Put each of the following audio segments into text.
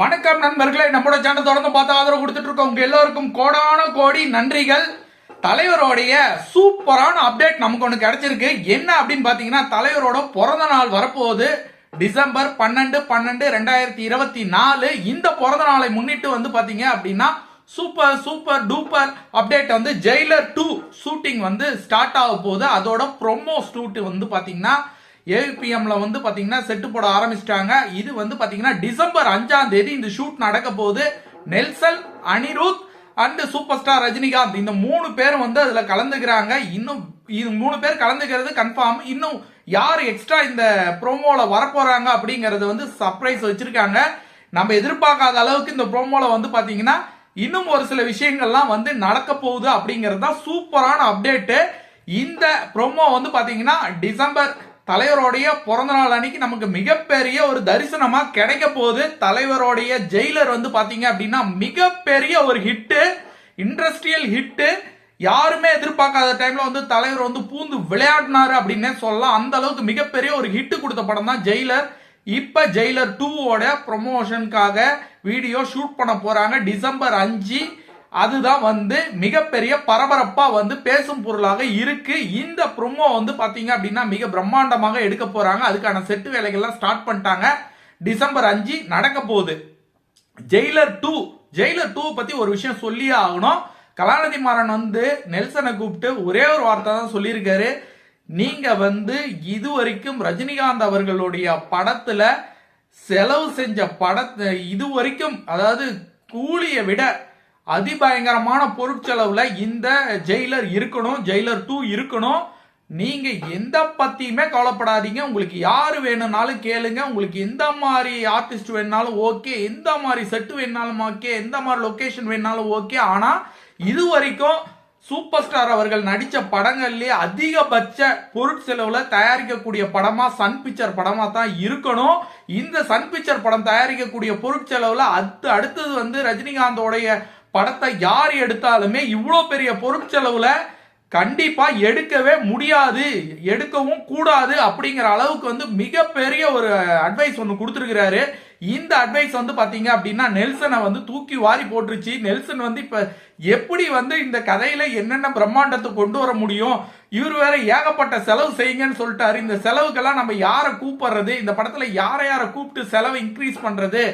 வணக்கம் நண்பர்களே நம்மளோட சேனல் தொடர்ந்து பார்த்து ஆதரவு கொடுத்துட்டு இருக்கோம். உங்க எல்லாருக்கும் கோடான கோடி நன்றிகள். தலைவரோடைய சூப்பரான அப்டேட் நமக்கு ஒன்று கிடைச்சிருக்கு. என்ன அப்படின்னு பார்த்தீங்கன்னா தலைவரோட பிறந்த நாள் வரப்போகுது. டிசம்பர் பன்னெண்டு பன்னெண்டு ரெண்டாயிரத்தி இருபத்தி நாலு. இந்த பிறந்த நாளை முன்னிட்டு வந்து பார்த்தீங்க அப்படின்னா சூப்பர் சூப்பர் டூப்பர் அப்டேட் வந்து ஜெயிலர் டூ ஷூட்டிங் வந்து ஸ்டார்ட் ஆக போகுது. அதோட ப்ரொமோ ஷூட் வந்து பார்த்தீங்கன்னா ஏபிஎம்ல வந்து பாத்தீங்கன்னா செட்டு போட ஆரம்பிச்சிட்டாங்க. இது வந்து பாத்தீங்கன்னா டிசம்பர் அஞ்சாம் தேதி இந்த ஷூட் நடக்க போகுது. Nelson Anirudh and super star Rajinikanth. இந்த மூணு பேரும் வந்து அதுல கலந்துக்கிறாங்க. இன்னும் இது மூணு பேர் கலந்துக்கிறது கன்ஃபார்ம் இன்னும் யார் எக்ஸ்ட்ரா இந்த ப்ரோமோல வரப்போறாங்க அப்படிங்கறது வந்து சர்ப்ரைஸ் வச்சிருக்காங்க. நம்ம எதிர்பார்க்காத அளவுக்கு இந்த ப்ரோமோல வந்து பாத்தீங்கன்னா இன்னும் ஒரு சில விஷயங்கள்லாம் வந்து நடக்க போகுது அப்படிங்கிறது தான் சூப்பரான அப்டேட்டு இந்த ப்ரோமோ வந்து பாத்தீங்கன்னா டிசம்பர் தலைவருடைய பிறந்த நாள் அன்னைக்கு நமக்கு மிகப்பெரிய ஒரு தரிசனமா கிடைக்க போகுது. தலைவருடைய ஜெயிலர் வந்து பாத்தீங்க அப்படின்னா மிகப்பெரிய ஒரு ஹிட்டு இண்டஸ்ட்ரியல் ஹிட்டு யாருமே எதிர்பார்க்காத டைம்ல வந்து தலைவர் வந்து பூந்து விளையாடினாரு அப்படின்னே சொல்லலாம். அந்த அளவுக்கு மிகப்பெரிய ஒரு ஹிட் கொடுத்த படம் தான் ஜெயிலர். இப்ப ஜெயிலர் டூவோட ப்ரொமோஷனுக்காக வீடியோ ஷூட் பண்ண போறாங்க. டிசம்பர் அஞ்சு அதுதான் வந்து மிகப்பெரிய பரபரப்பா வந்து பேசும் பொருளாக இருக்கு. இந்த ப்ரொமோ வந்து பாத்தீங்க அப்படின்னா மிக பிரம்மாண்டமாக எடுக்க போறாங்க. அதுக்கான செட்டு வேலைகள்லாம் ஸ்டார்ட் பண்ணிட்டாங்க. டிசம்பர் அஞ்சு நடக்க போகுது. ஜெயிலர் டூ ஜெயிலர் டூ பத்தி ஒரு விஷயம் சொல்லியே ஆகணும். கலாநிதி மாறன் வந்து நெல்சனை கூப்பிட்டு ஒரே ஒரு வார்த்தை தான் சொல்லியிருக்காரு. நீங்க வந்து இது வரைக்கும் ரஜினிகாந்த் அவர்களுடைய படத்துல செலவு செஞ்ச படத்தை இது வரைக்கும் அதாவது கூலியை விட அதிபயங்கரமான பொருட்செலவுல இந்த ஜெயிலர் இருக்கணும் ஜெயிலர் டூ இருக்கணும். நீங்க எந்த பத்தியுமே கவலைப்படாதீங்க. உங்களுக்கு யாரு வேணும்னாலும் கேளுங்க. உங்களுக்கு எந்த மாதிரி ஆர்டிஸ்ட் வேணுனாலும் ஓகே எந்த மாதிரி செட்டு வேணுனாலும் ஓகே எந்த மாதிரி லொகேஷன் வேணுனாலும் ஓகே ஆனா இது வரைக்கும் சூப்பர் ஸ்டார் அவர்கள் நடித்த படங்கள்லேயே அதிகபட்ச பொருட்செலவில் தயாரிக்கக்கூடிய படமாக சன் பிக்சர் படமாக தான் இருக்கணும். இந்த சன் பிக்சர் படம் தயாரிக்கக்கூடிய பொருட்செலவில் அடுத்து அடுத்தது வந்து ரஜினிகாந்தோடைய படத்தை யார் எடுத்தாலுமே இவ்வளோ பெரிய பொருட்செலவுல கண்டிப்பா எடுக்கவே முடியாது எடுக்கவும் கூடாது அப்படிங்கிற அளவுக்கு வந்து மிகப்பெரிய ஒரு அட்வைஸ் ஒன்று கொடுத்துருக்கிறாரு. இந்த அட்வைஸ் வந்து பாத்தீங்க அப்படின்னா நெல்சனை வந்து தூக்கி வாரி போட்டுருச்சு. நெல்சன் வந்து இப்ப எப்படி வந்து இந்த கதையில என்னென்ன பிரம்மாண்டத்தை கொண்டு வர முடியும்? இவர் வேற ஏகப்பட்ட செலவு செய்யுங்கன்னு சொல்லிட்டாரு. இந்த செலவுக்கெல்லாம் நம்ம யாரை கூப்பிடுறது? இந்த படத்துல யாரை யாரை கூப்பிட்டு செலவை இன்க்ரீஸ் பண்றது?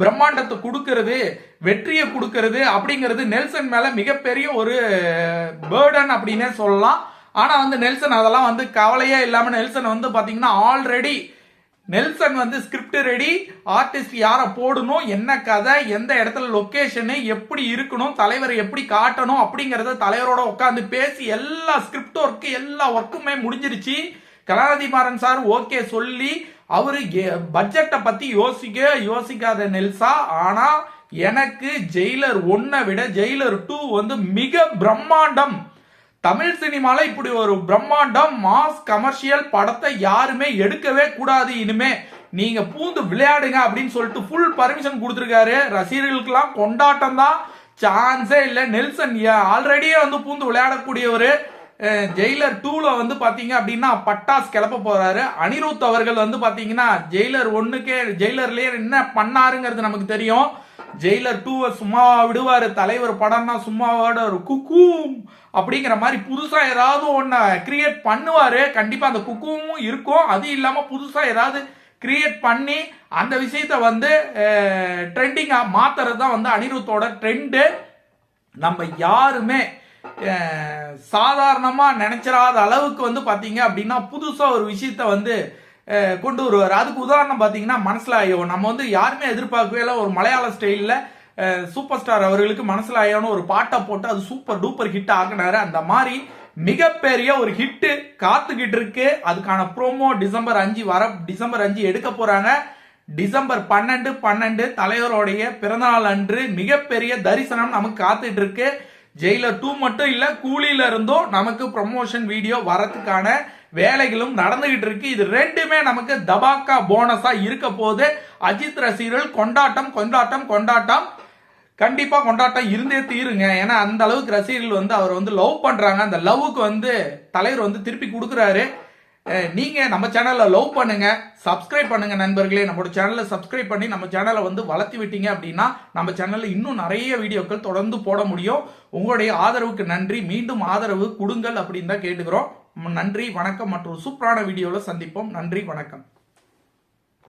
பிரம்மாண்டத்தை கொடுக்கறது வெற்றியை கொடுக்கறது அப்படிங்கிறது நெல்சன் மேல மிகப்பெரிய ஒரு பேர்டன் அப்படின்னே சொல்லலாம். ஆனா வந்து நெல்சன் அதெல்லாம் வந்து கவலையே இல்லாம நெல்சன் வந்து பாத்தீங்கன்னா ஆல்ரெடி நெல்சன் வந்து ஸ்கிரிப்ட் ரெடி ஆர்டிஸ்ட் யாரை போடணும் என்ன கதை எந்த இடத்துல லொக்கேஷனு எப்படி இருக்கணும் தலைவர் எப்படி காட்டணும் அப்படிங்கறத தலைவரோட உட்காந்து பேசி எல்லா ஸ்கிரிப்ட் ஒர்க்கு எல்லா ஒர்க்குமே முடிஞ்சிருச்சு. கலாநிதி மாறன் சார் ஓகே சொல்லி அவரு பட்ஜெட்டை பத்தி யோசிக்க யோசிக்காத நெல்சா. ஆனா எனக்கு ஜெயிலர் ஒன்னை விட ஜெயிலர் டூ வந்து மிக பிரம்மாண்டம். தமிழ் சினிமால இப்படி ஒரு பிரம்மாண்டம் மாஸ் கமர்ஷியல் படத்தை யாருமே எடுக்கவே கூடாது இனிமே. நீங்க பூந்து விளையாடுங்க அப்படின்னு சொல்லிட்டு ஃபுல் பர்மிஷன் கொடுத்துருக்காரு. ரசிகர்களுக்கெல்லாம் கொண்டாட்டம் தான் சான்ஸே இல்லை. நெல்சன் ஆல்ரெடியே வந்து பூந்து விளையாடக்கூடியவர். ஜெயிலர் டூல வந்து பாத்தீங்க அப்படின்னா பட்டாஸ் கிளப்ப போறாரு. அனிருத் அவர்கள் வந்து பாத்தீங்கன்னா ஜெயிலர் ஒன்னுக்கே ஜெயிலர்லயே என்ன பண்ணாருங்கிறது நமக்கு தெரியும். ஜெயிலர் டூவை சும்மா விடுவாரு. தலைவர் படம்னா சும்மாவோட ஒரு குக்கும் அப்படிங்கிற மாதிரி புதுசா ஏதாவது ஒன்ன கிரியேட் பண்ணுவாரு. கண்டிப்பா அந்த குக்கும் இருக்கும். அது இல்லாம புதுசா ஏதாவது கிரியேட் பண்ணி அந்த விஷயத்த வந்து ட்ரெண்டிங்கா மாத்துறது தான் வந்து அனிருத்தோட ட்ரெண்டு நம்ம யாருமே சாதாரணமாக நினைச்சிடாத அளவுக்கு வந்து பார்த்தீங்க அப்படின்னா புதுசாக ஒரு விஷயத்த வந்து கொண்டு வருவார். அதுக்கு உதாரணம் பார்த்தீங்கன்னா மனசில் ஐயோ நம்ம வந்து யாருமே எதிர்பார்க்கவே இல்லை. ஒரு மலையாள ஸ்டைலில் சூப்பர் ஸ்டார் அவர்களுக்கு மனசில் ஐயோன்னு ஒரு பாட்டை போட்டு அது சூப்பர் டூப்பர் ஹிட் ஆகினாரு அந்த மாதிரி மிகப்பெரிய ஒரு ஹிட்டு காத்துக்கிட்டு இருக்கு. அதுக்கான ப்ரோமோ டிசம்பர் அஞ்சு வர டிசம்பர் அஞ்சு எடுக்க போறாங்க. டிசம்பர் பன்னெண்டு பன்னெண்டு தலைவருடைய பிறந்தநாள் அன்று மிகப்பெரிய தரிசனம் நமக்கு காத்துட்டு இருக்கு. ஜெயிலர் டூ மட்டும் இல்ல கூலியில இருந்தும் நமக்கு ப்ரமோஷன் வீடியோ வரத்துக்கான வேலைகளும் நடந்துகிட்டு இருக்கு. இது ரெண்டுமே நமக்கு தபாக்கா போனஸா இருக்க போது அஜித் ரசிகர்கள் கொண்டாட்டம் கொண்டாட்டம் கொண்டாட்டம். கண்டிப்பா கொண்டாட்டம் இருந்தே தீருங்க. ஏன்னா அந்த அளவுக்கு ரசிகர்கள் வந்து அவர் வந்து லவ் பண்றாங்க. அந்த லவ்வுக்கு வந்து தலைவர் வந்து திருப்பி கொடுக்குறாரு. நீங்கள் நீங்க நம்ம சேனலை லவ் பண்ணுங்க சப்ஸ்கிரைப் பண்ணுங்க நண்பர்களே. நம்மளோட சேனலை சப்ஸ்கிரைப் பண்ணி நம்ம சேனலை வந்து வளர்த்து விட்டீங்க அப்படின்னா நம்ம சேனல்ல இன்னும் நிறைய வீடியோக்கள் தொடர்ந்து போட முடியும். உங்களுடைய ஆதரவுக்கு நன்றி. மீண்டும் ஆதரவு கொடுங்கள் அப்படின்னு தான் கேட்டுக்கிறோம். நன்றி வணக்கம் மற்றும் சூப்பரான வீடியோவில் சந்திப்போம். நன்றி வணக்கம்.